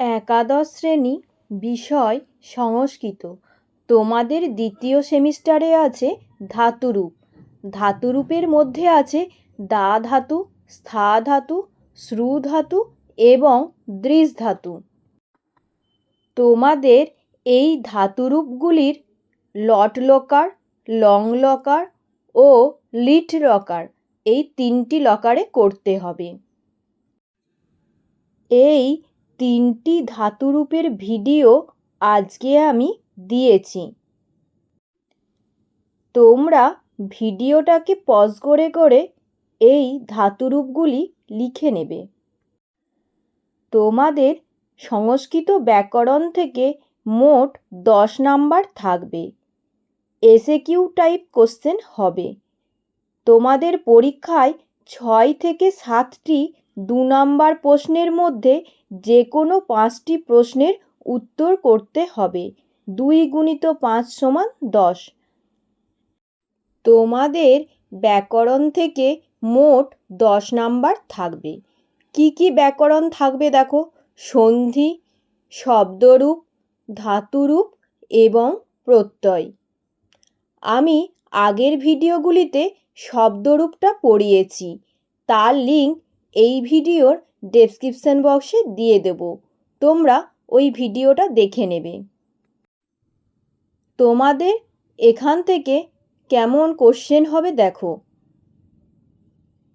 একাদশ শ্রেণি বিষয় সংস্কৃত। তোমাদের দ্বিতীয় সেমিস্টারে আছে ধাতুরূপ। ধাতুরূপের মধ্যে আছে দা ধাতু, স্থা ধাতু, শ্রু ধাতু এবং দৃশ ধাতু। তোমাদের এই ধাতুরূপগুলির লট লকার লং লকার ও লিট লকার এই তিনটি লকারে করতে হবে। এই তিনটি ধাতুরূপের ভিডিও আজকে আমি দিয়েছি। তোমরা ভিডিওটাকে পজ করে করে এই ধাতুরূপগুলি লিখে নেবে। তোমাদের সংস্কৃত ব্যাকরণ থেকে মোট দশ নাম্বার থাকবে। এসে কিউ টাইপ কোশ্চেন হবে। তোমাদের পরীক্ষায় ছয় থেকে সাতটি দু নম্বর প্রশ্নের মধ্যে যে কোনো পাঁচটি প্রশ্নের উত্তর করতে হবে। দুই গুণিত পাঁচ সমান দশ। তোমাদের ব্যাকরণ থেকে মোট দশ নাম্বার থাকবে। কি কি ব্যাকরণ থাকবে দেখো? সন্ধি, শব্দরূপ, ধাতুরূপ এবং প্রত্যয়। আমি আগের ভিডিওগুলিতে শব্দরূপটা পড়িয়েছি। তার লিঙ্ক এই ভিডিওর ডেসক্রিপশান বক্সে দিয়ে দেব। তোমরা ওই ভিডিওটা দেখে নেবে। তোমাদের এখান থেকে কেমন কোশ্চেন হবে দেখো।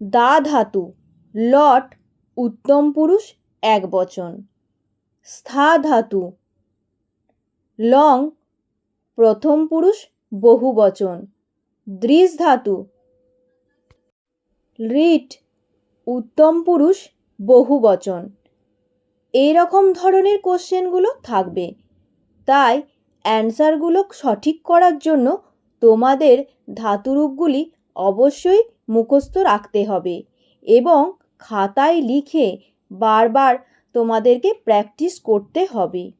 দা ধাতু, লট, উত্তম পুরুষ, এক বচন। স্থা ধাতু, লং, প্রথম পুরুষ, বহু বচন। দৃশ ধাতু, রিট উত্তম পুরুষ বহু বচন এই রকম ধরনের কোশ্চেনগুলো থাকবে। তাই অ্যান্সারগুলো সঠিক করার জন্য তোমাদের ধাতুরূপগুলি অবশ্যই মুখস্থ রাখতে হবে এবং খাতায় লিখে বারবার তোমাদেরকে প্র্যাকটিস করতে হবে।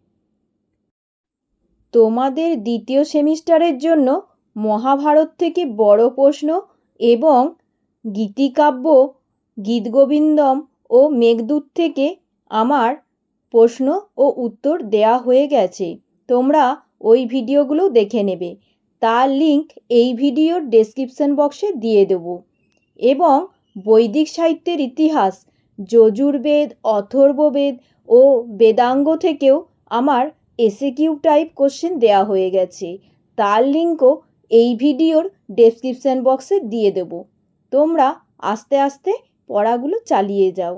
তোমাদের দ্বিতীয় সেমিস্টারের জন্য মহাভারত থেকে বড় প্রশ্ন এবং গীতিকাব্য গীতগোবিন্দম ও মেঘদূত থেকে আমার প্রশ্ন ও উত্তর দেয়া হয়ে গেছে। তোমরা ওই ভিডিওগুলো দেখে নেবে। তার লিঙ্ক এই ভিডিওর ডেসক্রিপশান বক্সে দিয়ে দেবো। এবং বৈদিক সাহিত্যের ইতিহাস, যজুর্বেদ, অথর্ববেদ ও বেদাঙ্গ থেকেও আমার এসে কিউ টাইপ কোশ্চেন দেওয়া হয়ে গেছে। তার লিঙ্কও এই ভিডিওর ডেসক্রিপশান বক্সে দিয়ে দেবো। তোমরা আস্তে আস্তে পড়াগুলো চালিয়ে যাও।